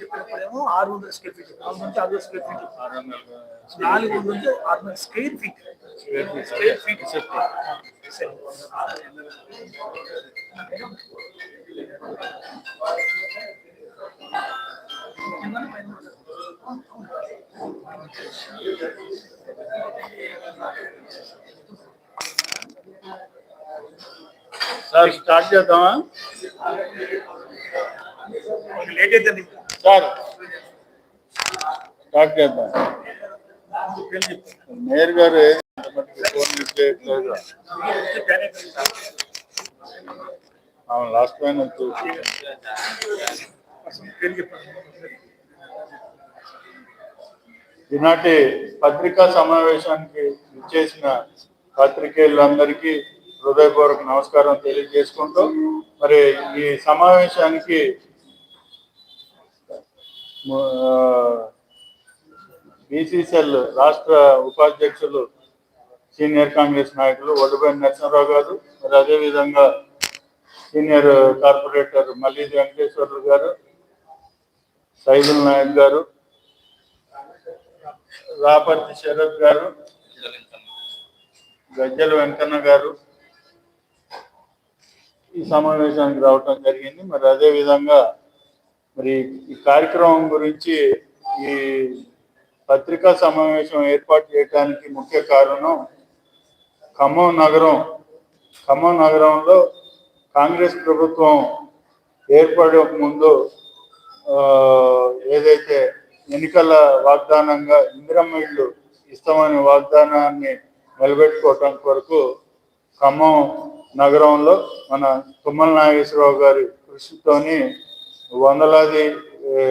చెప్పినప్పుడేమో ఆరు వందల square feet నాలుగు నుంచి ఆరు వందల స్క్వేర్ ఫీట్. నాలుగు నుంచి ఆరు వందల square feet. Square feet. Sir start చేద్దామా? లేట్ అయితే సార్. స్టార్ట్ చేద్దాం. మేయర్ గారు ఫోన్ లాస్ట్ పైన ఈనాటి పత్రికా సమావేశానికి ఇచ్చేసిన పాత్రికేయులందరికీ హృదయపూర్వక నమస్కారం తెలియజేసుకుంటూ మరి ఈ సమావేశానికి బీసీసీఎల్ రాష్ట్ర ఉపాధ్యక్షులు సీనియర్ కాంగ్రెస్ నాయకులు వడ్డుపల్లి నరసింహరావు గారు మరి అదేవిధంగా సీనియర్ కార్పొరేటర్ మల్లీది వెంకటేశ్వర్లు గారు సైదుల్ నాయక్ గారు రాపర్తి శరత్ గారు గజ్జల వెంకన్న గారు ఈ సమావేశానికి రావటం జరిగింది. మరి అదే విధంగా మరి ఈ కార్యక్రమం గురించి ఈ పత్రికా సమావేశం ఏర్పాటు చేయడానికి ముఖ్య కారణం ఖమ్మం నగరం. ఖమ్మం నగరంలో కాంగ్రెస్ ప్రభుత్వం ఏర్పడే ముందు ఏదైతే ఎన్నికల వాగ్దానంగా ఇందిరమ్మ ఇళ్ళు ఇస్తామనే వాగ్దానాన్ని నిలబెట్టుకోవటం కొరకు ఖమ్మం నగరంలో మన తుమ్మల నాగేశ్వరరావు గారి కృషితోని వందలాది ఏ,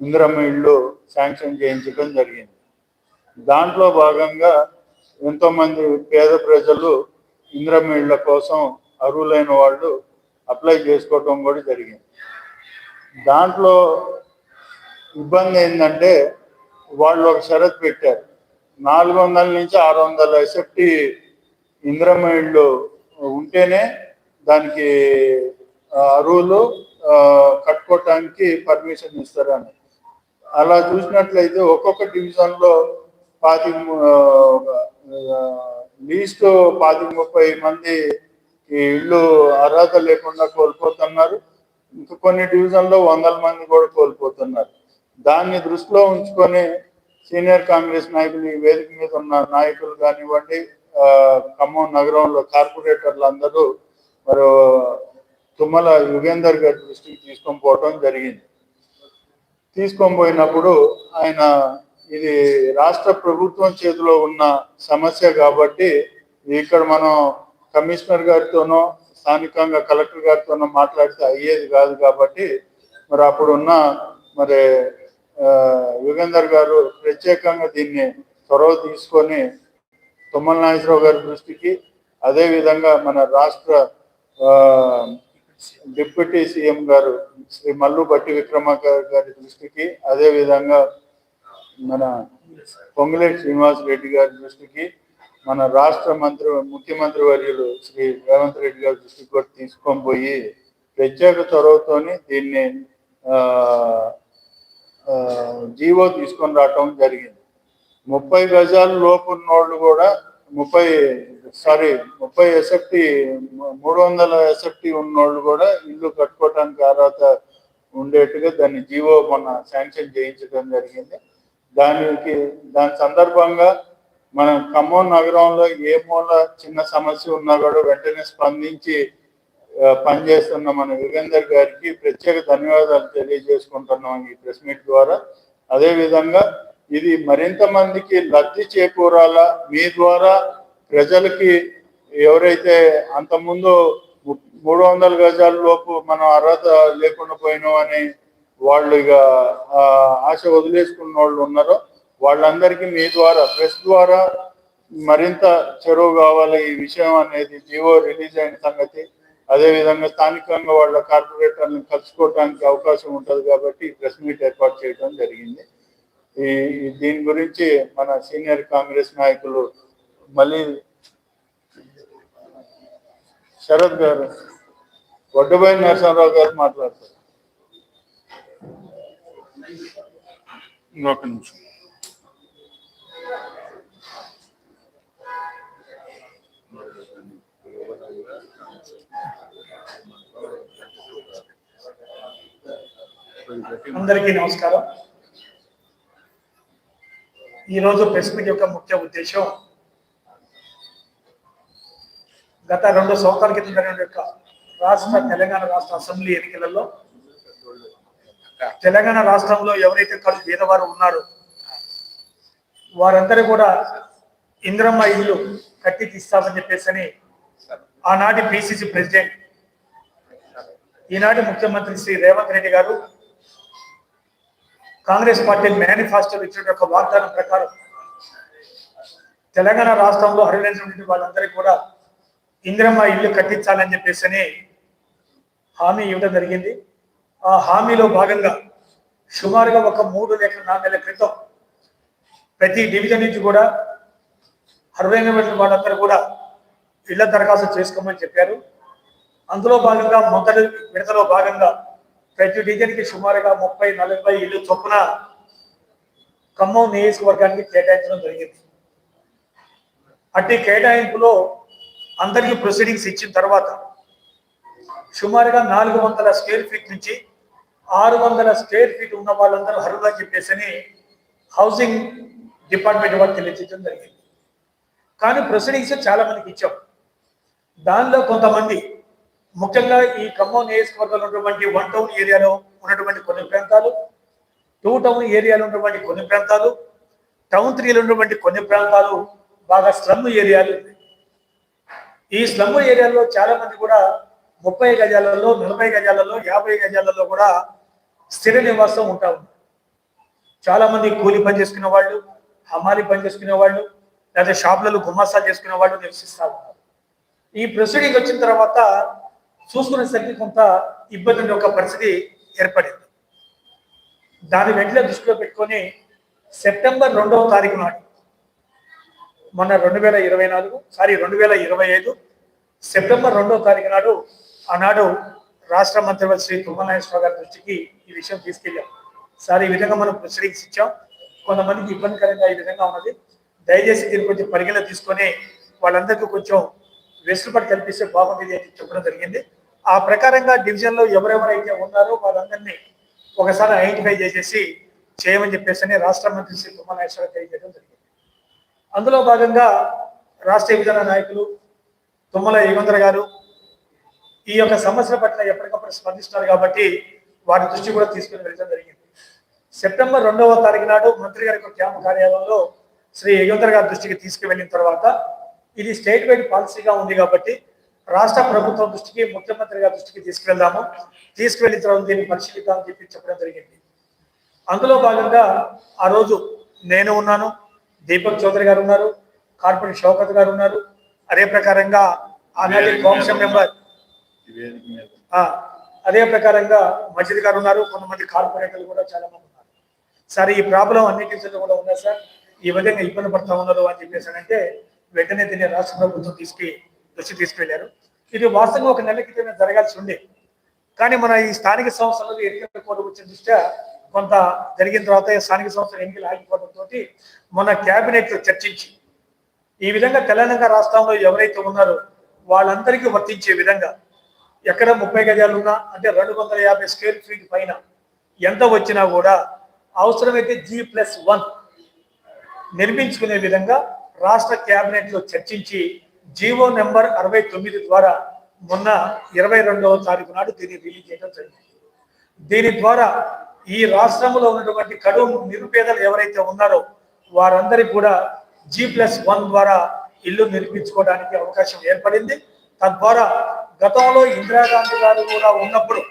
ఇందిరమ్మ ఇళ్ళు శాంక్షన్ చేయించడం జరిగింది. దాంట్లో భాగంగా ఎంతోమంది పేద ప్రజలు ఇందిరమ్మ ఇళ్ళ కోసం అర్హులైన వాళ్ళు అప్లై చేసుకోవటం కూడా జరిగింది. దాంట్లో ఇబ్బంది ఏంటంటే వాళ్ళు ఒక షరత్ పెట్టారు. నాలుగు వందల నుంచి ఆరు వందల ఎస్ఎఫ్టీ ఇందిరమ్మ ఉంటేనే దానికి అరువులు కట్టుకోవటానికి పర్మిషన్ ఇస్తారని. అలా చూసినట్లయితే ఒక్కొక్క డివిజన్లో పాతి లీస్ట్ పాతి ముప్పై మంది ఈ ఇల్లు అర్హత లేకుండా కోల్పోతున్నారు. ఇంకా కొన్ని డివిజన్లో వందల మంది కూడా కోల్పోతున్నారు. దాన్ని దృష్టిలో ఉంచుకొని సీనియర్ కాంగ్రెస్ నాయకులు ఈ వేదిక మీద ఉన్న నాయకులు కానివ్వండి ఖమ్మం నగరంలో కార్పొరేటర్లు అందరూ మరి తుమ్మల యుగేందర్ గారి దృష్టికి తీసుకొని పోవటం జరిగింది. తీసుకొని పోయినప్పుడు ఆయన ఇది రాష్ట్ర ప్రభుత్వం చేతిలో ఉన్న సమస్య కాబట్టి ఇక్కడ మనం కమిషనర్ గారితోనో స్థానికంగా కలెక్టర్ గారితోనో మాట్లాడితే అయ్యేది కాదు కాబట్టి మరి అప్పుడున్న మరి యుగేందర్ గారు ప్రత్యేకంగా దీన్ని చొరవ తీసుకొని తుమ్మల నాగేశ్వరరావు గారి దృష్టికి అదే విధంగా మన రాష్ట్ర డిప్యూటీ సీఎం గారు శ్రీ మల్లు బట్టి విక్రమార్క గారి దృష్టికి అదే విధంగా మన పొంగులేటి శ్రీనివాస్ రెడ్డి గారి దృష్టికి మన రాష్ట్ర మంత్రి ముఖ్యమంత్రి వర్యులు శ్రీ రేవంత్ రెడ్డి గారి దృష్టికి కూడా తీసుకొని పోయి ప్రత్యేక చొరవతోని దీన్ని జీవో తీసుకొని రావటం జరిగింది. ముప్పై గజాల లోపు ఉన్నోళ్ళు కూడా ముప్పై సారీ ముప్పై ఎస్ఎఫ్టి మూడు వందల ఎస్ఎఫ్టి ఉన్నోళ్ళు కూడా ఇల్లు కట్టుకోవడానికి అర్హత ఉండేట్టుగా దాన్ని జీవో మొన్న శాంక్షన్ చేయించడం జరిగింది. దానికి దాని సందర్భంగా మన ఖమ్మం నగరంలో ఏ మూల చిన్న సమస్య ఉన్నా కూడా వెంటనే స్పందించి పనిచేస్తున్న మన యుగేందర్ గారికి ప్రత్యేక ధన్యవాదాలు తెలియజేసుకుంటున్నాం ఈ ప్రెస్ మీట్ ద్వారా. అదేవిధంగా ఇది మరింత మందికి లబ్ధి చేకూరాలా? మీ ద్వారా ప్రజలకి ఎవరైతే అంతకుముందు మూడు వందల గజాల లోపు మనం అర్హత లేకుండా పోయినాం అని వాళ్ళు ఇక ఆశ వదిలేసుకున్న వాళ్ళు ఉన్నారో వాళ్ళందరికీ మీ ద్వారా ప్రెస్ ద్వారా మరింత చెరువు కావాలి ఈ విషయం అనేది జియో రిలీజ్ అయిన సంగతి. అదేవిధంగా స్థానికంగా వాళ్ళ కార్పొరేటర్లను కలుసుకోవడానికి అవకాశం ఉంటుంది కాబట్టి ప్రెస్ మీట్ ఏర్పాటు చేయడం జరిగింది. ఈ దీని గురించి మన సీనియర్ కాంగ్రెస్ నాయకులు మళ్ళీ శరత్ గారు వడ్డబోయిన నరసింహరావు గారు మాట్లాడతారు. ఇంకొక నిమిషం. అందరికీ నమస్కారం. ఈరోజు ప్రెస్ మీట్ యొక్క ముఖ్య ఉద్దేశం గత రెండు సంవత్సరాల క్రితం జరిగిన యొక్క రాష్ట్ర తెలంగాణ రాష్ట్ర అసెంబ్లీ ఎన్నికలలో తెలంగాణ రాష్ట్రంలో ఎవరైతే కడు పేదవారు ఉన్నారో వారందరూ కూడా ఇంద్రమ్మ ఇల్లు కట్టి తీస్తామని చెప్పేసి అని ఆనాటి పిసిసి ప్రెసిడెంట్ ఈనాటి ముఖ్యమంత్రి శ్రీ రేవంత్ రెడ్డి గారు కాంగ్రెస్ పార్టీ మేనిఫెస్టో ఇచ్చిన ఒక వాగ్దానం ప్రకారం తెలంగాణ రాష్ట్రంలో హరిలేసినటువంటి వాళ్ళందరికీ కూడా ఇందిరమ్మ ఇల్లు కట్టించాలని చెప్పేసి హామీ ఇవ్వడం జరిగింది. ఆ హామీలో భాగంగా సుమారుగా ఒక మూడు లేక నాలుగు నెలల క్రితం ప్రతి డివిజన్ నుంచి కూడా అరవై ఎనిమిది వాళ్ళందరూ కూడా ఇళ్ళ దరఖాస్తు చేసుకోమని చెప్పారు. అందులో భాగంగా మొదటి విడతలో భాగంగా ప్రతి డివిజన్కి సుమారుగా ముప్పై నలభై ఇల్లు చొప్పున ఖమ్మం నియోజకవర్గానికి కేటాయించడం జరిగింది. అట్టి కేటాయింపులో అందరికీ ప్రొసీడింగ్స్ ఇచ్చిన తర్వాత సుమారుగా నాలుగు వందల స్క్వేర్ ఫీట్ నుంచి ఆరు వందల స్క్వేర్ ఫీట్ ఉన్న వాళ్ళందరూ అర్హులుగా చెప్పేసి హౌసింగ్ డిపార్ట్మెంట్ వారు తెలియజేయడం జరిగింది కానీ ప్రొసీడింగ్స్ చాలా మందికి ఇచ్చాం దానిలో కొంతమంది ముఖ్యంగా ఈ ఖమ్మం నియోజకవర్గంలో ఉన్నటువంటి వన్ టౌన్ ఏరియాలో ఉన్నటువంటి కొన్ని ప్రాంతాలు టూ టౌన్ ఏరియాలో ఉన్నటువంటి కొన్ని ప్రాంతాలు టౌన్ త్రీలో ఉన్నటువంటి కొన్ని ప్రాంతాలు బాగా స్లమ్ ఏరియాలు ఉన్నాయి. ఈ స్లమ్ ఏరియాలో చాలా మంది కూడా ముప్పై గజాలలో నలభై గజాలలో యాభై గజాలలో కూడా స్థిర నివాసం ఉంటా ఉన్నారు. చాలా మంది కూలి పని చేసుకునే వాళ్ళు హమాలి పని చేసుకునే వాళ్ళు లేదా షాపులలో గుమాసాలు చేసుకునే వాళ్ళు నివసిస్తా ఉన్నారు. ఈ ప్రొసీడింగ్ వచ్చిన తర్వాత చూసుకునేసరికి కొంత ఇబ్బంది ఉండే ఒక పరిస్థితి ఏర్పడింది. దాని వెంటనే దృష్టిలో పెట్టుకొని సెప్టెంబర్ రెండవ తారీఖు నాడు మొన్న రెండు వేల ఇరవై నాలుగు సారీ రెండు వేల ఇరవై ఐదు సెప్టెంబర్ రెండవ తారీఖు నాడు ఆనాడు రాష్ట్ర మంత్రివర్గ శ్రీ తుమ్మల గారి దృష్టికి ఈ విషయం తీసుకెళ్ళాం. సార్ ఈ విధంగా మనం ప్రొసీడింగ్స్ ఇచ్చాం. కొంతమందికి ఇబ్బందికరంగా ఈ విధంగా ఉన్నది. దయచేసి దీన్ని కొంచెం పరిగణన తీసుకొని వాళ్ళందరికీ కొంచెం వెసులుబాటు కల్పిస్తే బాగుంటుంది అని చెప్పడం జరిగింది. ఆ ప్రకారంగా డివిజన్లో ఎవరెవరైతే ఉన్నారో వాళ్ళందరినీ ఒకసారి ఐడెంటిఫై చేసేసి చేయమని చెప్పేసి అని రాష్ట్ర మంత్రి శ్రీ తుమ్మల నాగేశ్వరరావు తెలియజేయడం జరిగింది. అందులో భాగంగా రాష్ట్ర విధాన నాయకులు తుమ్మల యుగంధర్ గారు ఈ యొక్క సమస్యల పట్ల ఎప్పటికప్పుడు స్పందిస్తున్నారు కాబట్టి వారి దృష్టి కూడా తీసుకుని వెళ్ళడం జరిగింది. సెప్టెంబర్ రెండవ తారీఖు నాడు మంత్రి గారి క్యాంపు కార్యాలయంలో శ్రీ యుగంధర్ గారి దృష్టికి తీసుకువెళ్ళిన తర్వాత ఇది స్టేట్ వైడ్ పాలసీగా ఉంది కాబట్టి రాష్ట్ర ప్రభుత్వం దృష్టికి ముఖ్యమంత్రి గారి దృష్టికి తీసుకువెళ్దాము. తీసుకువెళ్ళిన తర్వాత దీన్ని పరిశీలిద్దామని చెప్పి చెప్పడం జరిగింది. అందులో భాగంగా ఆ రోజు నేను ఉన్నాను. దీపక్ చౌదరి గారు ఉన్నారు కార్పొరేట్ షౌకత్ గారు ఉన్నారు అదే ప్రకారంగా ఆనాటి కౌన్సిల్ మెంబర్ అదే ప్రకారంగా మజిద్ గారు ఉన్నారు కొంతమంది కార్పొరేటర్లు కూడా చాలా మంది ఉన్నారు. సార్ ఈ ప్రాబ్లం అన్ని టీచర్లు కూడా ఉన్నారు సార్? ఈ విధంగా ఇబ్బంది పడతా ఉన్నారు అని చెప్పేసి అంటే వెంటనే దీన్ని రాష్ట్ర ప్రభుత్వం తీసుకు దృష్టి తీసుకెళ్ళారు. ఇది వాస్తవంగా ఒక నెల క్రితమే జరగాల్సి ఉండే. కానీ మన ఈ స్థానిక సంస్థలలో ఎన్నికల కోడ్ వచ్చిన దృష్ట్యా కొంత జరిగిన తర్వాత స్థానిక సంస్థల ఎన్నికలు ఆగిపోవడంతో మొన్న కేబినెట్ చర్చించి ఈ విధంగా తెలంగాణ రాష్ట్రంలో ఎవరైతే ఉన్నారో వాళ్ళందరికీ వర్తించే విధంగా ఎక్కడ ముప్పై గజాలు ఉన్నా అంటే రెండు వందల యాభై స్క్వేర్ ఫీట్ పైన ఎంత వచ్చినా కూడా అవసరమైతే జీ ప్లస్ వన్ నిర్మించుకునే విధంగా రాష్ట్ర కేబినెట్లో చర్చించి జీవో నెంబర్ అరవై తొమ్మిది ద్వారా మొన్న ఇరవై రెండవ తారీఖు నాడు దీన్ని రిలీజ్ చేయడం జరిగింది. దీని ద్వారా ఈ రాష్ట్రంలో ఉన్నటువంటి కడువు నిరుపేదలు ఎవరైతే ఉన్నారో వారందరికీ కూడా జీ ప్లస్ వన్ ద్వారా ఇల్లు నిర్మించుకోవడానికి అవకాశం ఏర్పడింది. తద్వారా గతంలో ఇందిరాగాంధీ గారు కూడా ఉన్నప్పుడు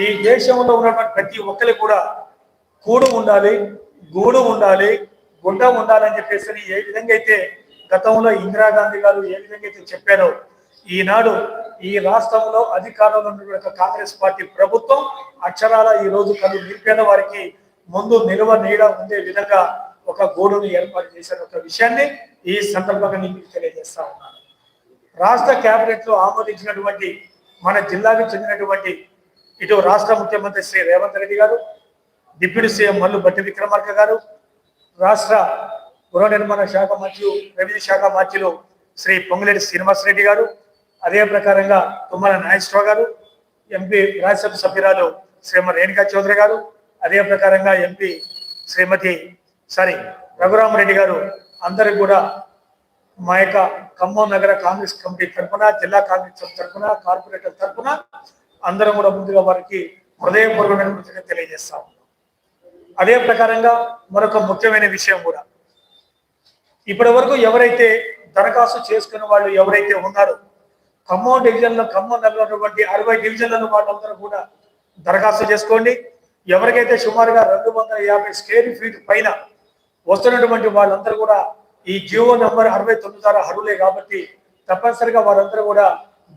ఈ దేశంలో ఉన్నటువంటి ప్రతి ఒక్కరికి కూడా కూడు ఉండాలి గూడు ఉండాలి గుండం ఉండాలని చెప్పేసి ఏ విధంగా అయితే గతంలో ఇందిరాగాంధీ గారు ఏ విధంగా అయితే చెప్పారో ఈనాడు ఈ రాష్ట్రంలో అధికారంలో ఉన్న కాంగ్రెస్ పార్టీ ప్రభుత్వం అక్షరాల ఈ రోజు కళ్ళు నిలిపేద వారికి ముందు నిలువ నీడ ఉండే విధంగా ఒక గోడును ఏర్పాటు చేసిన ఒక విషయాన్ని ఈ సందర్భంగా నేను తెలియజేస్తా ఉన్నాను. రాష్ట్ర కేబినెట్లో ఆమోదించినటువంటి మన జిల్లాకు చెందినటువంటి ఇటు రాష్ట్ర ముఖ్యమంత్రి శ్రీ రేవంత్ రెడ్డి గారు డిప్యూటీ సీఎం మల్లు బట్టి విక్రమార్క గారు రాష్ట్ర గృహ నిర్మాణ శాఖ మంత్రులు రెవెన్యూ శాఖ మంత్రులు శ్రీ పొంగిరెడ్డి శ్రీనివాసరెడ్డి గారు అదే ప్రకారంగా తుమ్మల నాగేశ్వరరావు గారు ఎంపీ రాజ్యసభ సభ్యురాలు శ్రీమతి రేణుకా చౌదరి గారు అదే ప్రకారంగా ఎంపీ శ్రీమతి సారీ రఘురామరెడ్డి గారు అందరికి కూడా మా యొక్క ఖమ్మం నగర కాంగ్రెస్ కమిటీ తరఫున జిల్లా కాంగ్రెస్ తరఫున కార్పొరేటర్ తరఫున అందరం కూడా ముందుగా వారికి హృదయపూర్వకమైన తెలియజేస్తా తెలియజేస్తాం అదే ప్రకారంగా మరొక ముఖ్యమైన విషయం కూడా. ఇప్పటి వరకు ఎవరైతే దరఖాస్తు చేసుకున్న వాళ్ళు ఎవరైతే ఉన్నారో ఖమ్మం డివిజన్లో ఖమ్మం నగరంలో ఉన్నటువంటి అరవై డివిజన్లను వాళ్ళందరూ కూడా దరఖాస్తు చేసుకోండి. ఎవరికైతే సుమారుగా రెండు వందల యాభై స్క్వేర్ ఫీట్ పైన వస్తున్నటువంటి వాళ్ళందరూ కూడా ఈ జియో నెంబర్ అరవై తొమ్మిది ద్వారా అర్హులే కాబట్టి తప్పనిసరిగా వారందరూ కూడా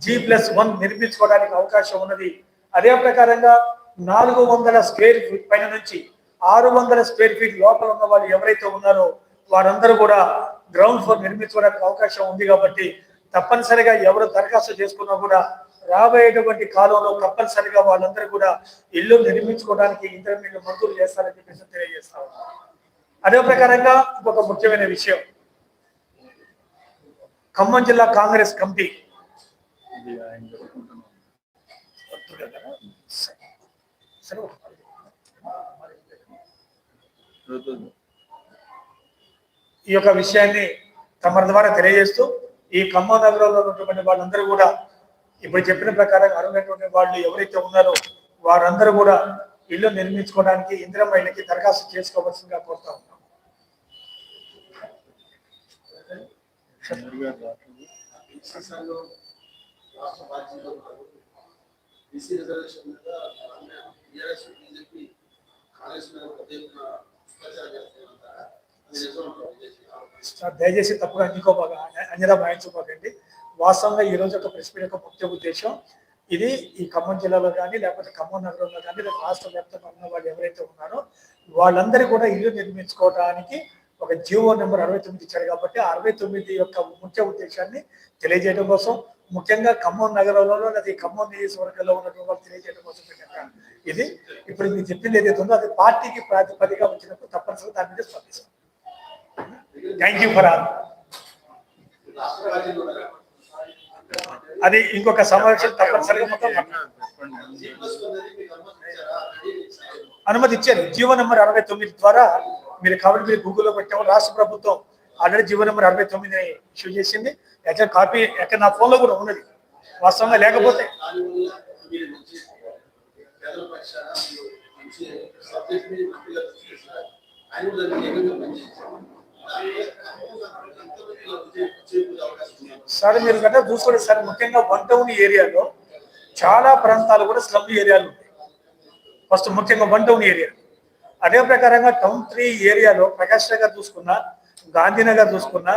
జీ ప్లస్ వన్ నిర్మించుకోవడానికి అవకాశం ఉన్నది. అదే ప్రకారంగా నాలుగు వందల స్క్వేర్ ఫీట్ పైన నుంచి ఆరు వందల స్క్వేర్ ఫీట్ లోపల ఉన్న వాళ్ళు ఎవరైతే ఉన్నారో వారందరూ కూడా గ్రౌండ్ ఫ్లోర్ నిర్మించుకోవడానికి అవకాశం ఉంది కాబట్టి తప్పనిసరిగా ఎవరు దరఖాస్తు చేసుకున్నా కూడా రాబోయేటువంటి కాలంలో తప్పనిసరిగా వాళ్ళందరూ కూడా ఇల్లు నిర్మించుకోవడానికి ఇంటర్మీడియట్ మంజూరు చేస్తారని చెప్పేసి తెలియజేస్తా అదే ప్రకారంగా ఇంకొక ముఖ్యమైన విషయం. ఖమ్మం జిల్లా కాంగ్రెస్ కమిటీ. ఈ యొక్క విషయాన్ని తమ ద్వారా తెలియజేస్తూ ఈ ఖమ్మం నగరంలో ఉన్నటువంటి వాళ్ళందరూ కూడా ఇప్పుడు చెప్పిన ప్రకారం అర్హులైనటువంటి వాళ్ళు ఎవరైతే ఉన్నారో వారందరూ కూడా ఇల్లు నిర్మించుకోవడానికి ఇందిరమ్మ ఇళ్ళకి దరఖాస్తు చేసుకోవాల్సిందిగా కోరుతా ఉన్నాం. రిజర్వేషన్ దయచేసి తప్పుగా అందుకోబాగా అంజనా భావించుకోకండి వాస్తవంగా ఈ రోజు ఒక ప్రెస్ మీట్ యొక్క ముఖ్య ఉద్దేశం ఇది ఈ ఖమ్మం జిల్లాలో కానీ లేకపోతే ఖమ్మం నగరంలో కానీ లేదా రాష్ట్ర వ్యాప్తంగా ఉన్న వాళ్ళు ఎవరైతే ఉన్నారో వాళ్ళందరూ కూడా ఇల్లు నిర్మించుకోవడానికి ఒక జియో నెంబర్ అరవై తొమ్మిది ఇచ్చారు కాబట్టి అరవై తొమ్మిది యొక్క ముఖ్య ఉద్దేశాన్ని తెలియజేయడం కోసం ముఖ్యంగా ఖమ్మం నగరంలో లేదా ఈ ఖమ్మం నియోజకవర్గంలో ఉన్నటువంటి వాళ్ళు తెలియజేయడం కోసం పెట్టారు ఇది ఇప్పుడు మీరు చెప్పింది ఏదైతే ఉందో అది పార్టీకి ప్రాతిపదిగా వచ్చినప్పుడు తప్పనిసరిగా దాని మీద స్పందిస్తాం. థ్యాంక్ యూ ఫర్ ఆల్ అది ఇంకొక సమావేశం తప్పనిసరిగా మొత్తం అనుమతి ఇచ్చారు. జీవో నెంబర్ అరవై తొమ్మిది ద్వారా మీరు కాబట్టి మీరు గూగుల్లో పెట్టాము రాష్ట్ర ప్రభుత్వం ఆల్రెడీ జీవో నెంబర్ అరవై తొమ్మిదిని ఇష్యూ చేసింది. ఎక్కడ కాపీ ఎక్కడ నా ఫోన్లో కూడా ఉన్నది. వాస్తవంగా లేకపోతే మంచి మంచి ఆయన సార్ మీరు కనుక చూసుకోండి సార్ ముఖ్యంగా వన్ టౌన్ ఏరియాలో చాలా ప్రాంతాలు కూడా స్లమ్ ఏరియాలు ఉంటాయి. ఫస్ట్ ముఖ్యంగా వన్ టౌన్ ఏరియా. అదే ప్రకారంగా టౌన్ త్రీ ఏరియాలో ప్రకాష్ నగర్ చూసుకున్నా గాంధీనగర్ చూసుకున్నా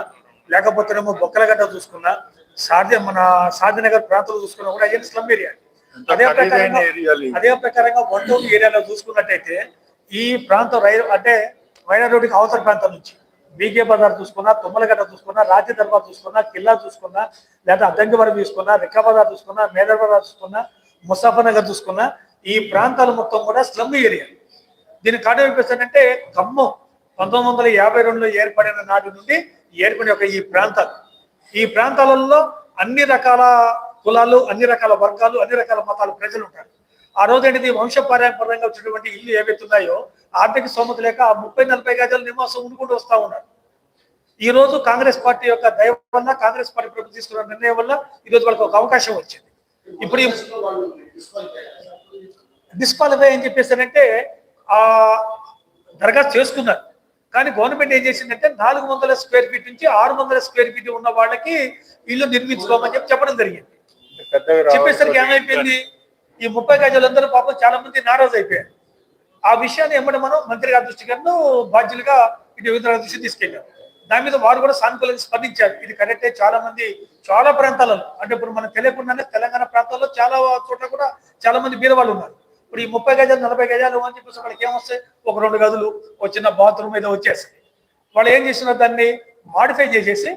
లేకపోతేనేమో బొక్కలగడ్డ చూసుకున్నా సాధ్య మన సాధ్యనగర్ ప్రాంతాలు చూసుకున్నా కూడా అయ్యేది స్లమ్ ఏరియా. అదే ప్రకారంగా. అదే ప్రకారంగా వన్ టౌన్ ఏరియాలో చూసుకున్నట్టయితే ఈ ప్రాంతం రైలు అంటే వైనా రోడ్డుకి అవతల ప్రాంతం నుంచి బీకే బజార్ చూసుకున్నా తుమ్మలగడ్డ చూసుకున్నా రాజ్య దర్బార్ చూసుకున్నా కిల్లా చూసుకున్నా లేదా అద్దంకివరం చూసుకున్నా రిక్కా బజార్ చూసుకున్నా మేదర్ బజార్ చూసుకున్నా ముసాఫర్నగర్ చూసుకున్నా ఈ ప్రాంతాలు మొత్తం కూడా స్లమ్ ఏరియా. దీని కారణం అంటే ఖమ్మం పంతొమ్మిది వందల యాభై రెండులో ఏర్పడిన నాటి నుండి ఏర్పడిన ఒక ఈ ప్రాంతాలు. ఈ ప్రాంతాలలో అన్ని రకాల కులాలు అన్ని రకాల వర్గాలు అన్ని రకాల మతాలు ప్రజలు ఉంటారు ఆ రోజు ఏంటిది వంశపారంపర్యంగా వచ్చినటువంటి ఇల్లు ఏవైతే ఉన్నాయో ఆర్థిక స్తోమత లేక ఆ ముప్పై నలభై గజాల నివాసం ఉండుకుంటూ వస్తా ఉన్నారు. ఈ రోజు కాంగ్రెస్ పార్టీ యొక్క దయ వల్ల కాంగ్రెస్ పార్టీ ప్రభుత్వం తీసుకున్న నిర్ణయం వల్ల ఈ రోజు వాళ్ళకి ఒక అవకాశం వచ్చింది. ఇప్పుడు డిస్క్వాలిఫై అని చెప్పేసారంటే ఆ దరఖాస్తు చేసుకున్నారు. కానీ గవర్నమెంట్ ఏం చేసిందంటే నాలుగు వందల స్క్వేర్ ఫీట్ నుంచి ఆరు వందల స్క్వేర్ ఫీట్ ఉన్న వాళ్ళకి ఇల్లు నిర్మించుకోమని చెప్పి చెప్పడం జరిగింది. చెప్పేసరికి. ఏమైపోయింది? ఈ ముప్పై గజాలందరూ పాపం చాలా మంది నారాజ్ అయిపోయారు. ఆ విషయాన్ని ఏమంటే మనం మంత్రి గారి దృష్టి గారు బాధ్యులుగా ఇటు వివిధ దృష్టి తీసుకెళ్ళాం. దాని మీద వారు కూడా సానుకూలంగా స్పందించారు. ఇది కరెక్టే చాలా మంది చాలా ప్రాంతాలలో అంటే ఇప్పుడు మనం తెలియకుండానే తెలంగాణ ప్రాంతాల్లో చాలా చోట్ల కూడా చాలా మంది బీరవాళ్ళు ఉన్నారు. ఇప్పుడు ఈ ముప్పై గజాలు నలభై గజాలు అని చెప్పేసి వాళ్ళకి ఏమొస్తాయి? ఒక రెండు గదులు ఒక చిన్న బాత్రూమ్ ఏదో వచ్చేస్తాయి. వాళ్ళు ఏం చేసినారు దాన్ని మాడిఫై చేసేసి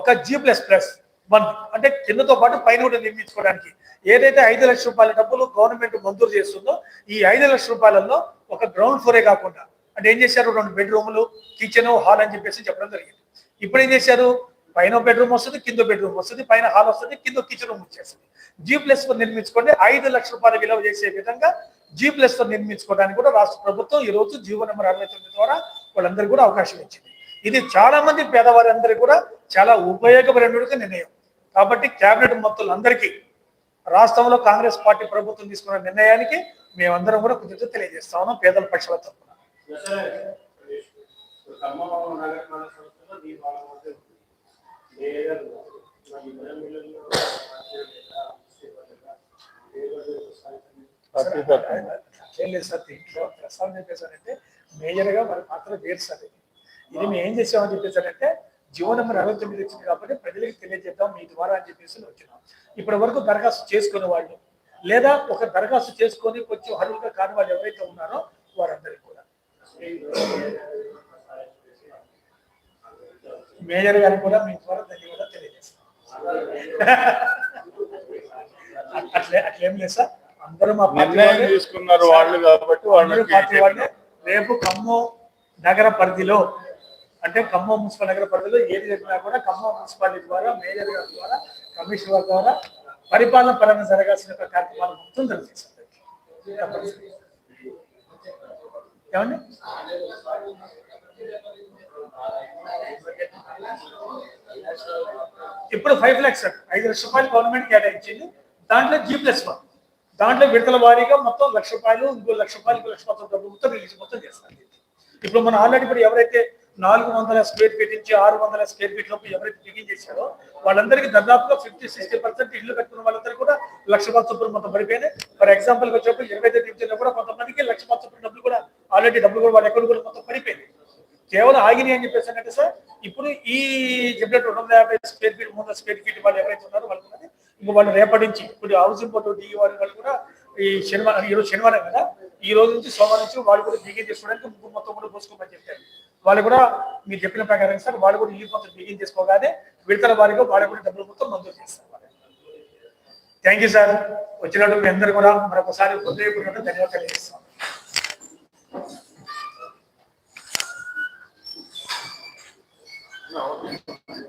ఒక జీ ప్లస్ ప్లస్ వన్. అంటే కిందతో పాటు పైన కూడా నిర్మించుకోవడానికి. ఏదైతే ఐదు లక్షల రూపాయల డబ్బులు గవర్నమెంట్ మంజూరు చేస్తుందో ఈ ఐదు లక్షల రూపాయలలో ఒక గ్రౌండ్ ఫ్లోరే కాకుండా అంటే ఏం చేశారు? రెండు బెడ్రూములు కిచెన్ హాల్ అని చెప్పేసి చెప్పడం జరిగింది. ఇప్పుడు ఏం చేశారు? పైన బెడ్రూమ్ వస్తుంది కింద బెడ్రూమ్ వస్తుంది పైన హాల్ వస్తుంది కింద కిచెన్ రూమ్ వచ్చేస్తుంది. జీ ప్లస్ నిర్మించుకోండి. ఐదు లక్షల రూపాయల విలువ చేసే విధంగా జీ ప్లస్ నిర్మించుకోవడానికి కూడా రాష్ట్ర ప్రభుత్వం ఈ రోజు జీవో నెంబర్ అరవై తొమ్మిది ద్వారా వాళ్ళందరికీ కూడా అవకాశం ఇచ్చింది. ఇది చాలా మంది పేదవారి అందరికీ కూడా చాలా ఉపయోగపడిన నిర్ణయం. కాబట్టి కేబినెట్ మొత్తులందరికీ రాష్ట్రంలో కాంగ్రెస్ పార్టీ ప్రభుత్వం తీసుకున్న నిర్ణయానికి మేమందరం కూడా కృతజ్ఞత తెలియజేస్తా ఉన్నాం పేదల పక్షాల తరఫున ఏం లేదు సార్ దీంట్లో ప్రస్తావన చెప్పేసారంటే మేజర్గా మరి మాత్రం వేరు సార్ ఇది ఇది మేము ఏం చేసామని చెప్పేసారంటే జీవో నెంబర్ అరవై తొమ్మిది వచ్చింది కాబట్టి ప్రజలకు తెలియజేద్దాం మీ ద్వారా అని చెప్పేసి వచ్చినాం. ఇప్పటి వరకు దరఖాస్తు చేసుకునే వాళ్ళు లేదా ఒక దరఖాస్తు చేసుకొని కొంచెం అర్హులుగా కాని వాళ్ళు ఎవరైతే ఉన్నారో వారందరికీ కూడా. మేజర్ గారికి కూడా మీ ద్వారా ధన్యవాదాలు తెలియజేస్తాం. అట్లే అట్లేం లేదు సార్. అందరూ మా పార్టీ. తీసుకున్నారు వాళ్ళు కాబట్టి రేపు ఖమ్మం నగర పరిధిలో అంటే ఖమ్మం మున్సిపల్ నగర పరిధిలో ఏది జరిగినా కూడా ఖమ్మం మున్సిపాలిటీ ద్వారా మేయర్ గారి ద్వారా కమిషనర్ ద్వారా పరిపాలన పరంగా జరగాల్సిన యొక్క కార్యక్రమాలు మొత్తం జరుగుతాయి. ఏమండి? ఇప్పుడు ఫైవ్ ల్యాక్స్ సార్. ఐదు లక్షల రూపాయలు గవర్నమెంట్ కేటాయించింది దాంట్లో జీ ప్లస్ వన్ దాంట్లో విడతల వారీగా మొత్తం లక్ష రూపాయలు ఇంకో లక్ష రూపాయలు ఇంకో లక్ష మొత్తం డబ్బులు మొత్తం రిలీజ్ మొత్తం చేస్తారు. ఇప్పుడు మనం ఆల్రెడీ ఇప్పుడు ఎవరైతే నాలుగు వందల స్క్వేర్ ఫీట్ నుంచి ఆరు వందల స్క్వేర్ ఫీట్ లోపు ఎవరైతే బిగిన్ చేశారో వాళ్ళందరికీ దాదాపుగా ఫిఫ్టీ సిక్స్టీ పర్సెంట్ ఇల్లు కట్టుకున్న వాళ్ళందరూ కూడా లక్ష రూపాయల చొప్పున మొత్తం పడిపోయినాయి. ఫర్ ఎగ్జాంపుల్ వచ్చినప్పుడు ఇరవై ఐదు డివిజన్లో కూడా కొంతమందికి లక్ష రూపాయల చొప్పున డబ్బులు కూడా ఆల్రెడీ డబ్బులు కూడా వాళ్ళ అకౌంట్ కూడా మొత్తం పడిపోయింది కేవలం ఆగినాయి అని చెప్పేసి అంటే సార్ ఇప్పుడు ఈ చెప్పినట్టు రెండు వందల యాభై స్క్వేర్ ఫీట్ మూడు స్క్వేర్ ఫీట్ వాళ్ళు ఎవరైతే ఉన్నారో వాళ్ళు ఇంకా వాళ్ళు రేపటి నుంచి ఇప్పుడు హౌసింగ్ బోర్డు డి వారి వాళ్ళు కూడా ఈ శనివారం ఈ రోజు శనివారం కదా? ఈ రోజు నుంచి సోమవారం నుంచి వాళ్ళు కూడా బిగిన్ చేసుకోవడానికి ముగ్గురు మొత్తం కూడా పోసుకోమని చెప్పారు. వాళ్ళు కూడా మీరు చెప్పిన ప్రకారం సార్ వాళ్ళు కూడా ఇల్లు మొత్తం బిగిన్ చేసుకోగానే విడతల వారిగా వాళ్ళు కూడా డబ్బులు మొత్తం మంజూరు చేస్తారు. థ్యాంక్ యూ సార్ వచ్చినట్టు మీ అందరూ కూడా మరొకసారి హృదయపూర్వక ధన్యవాదాలు తెలియజేస్తాం No.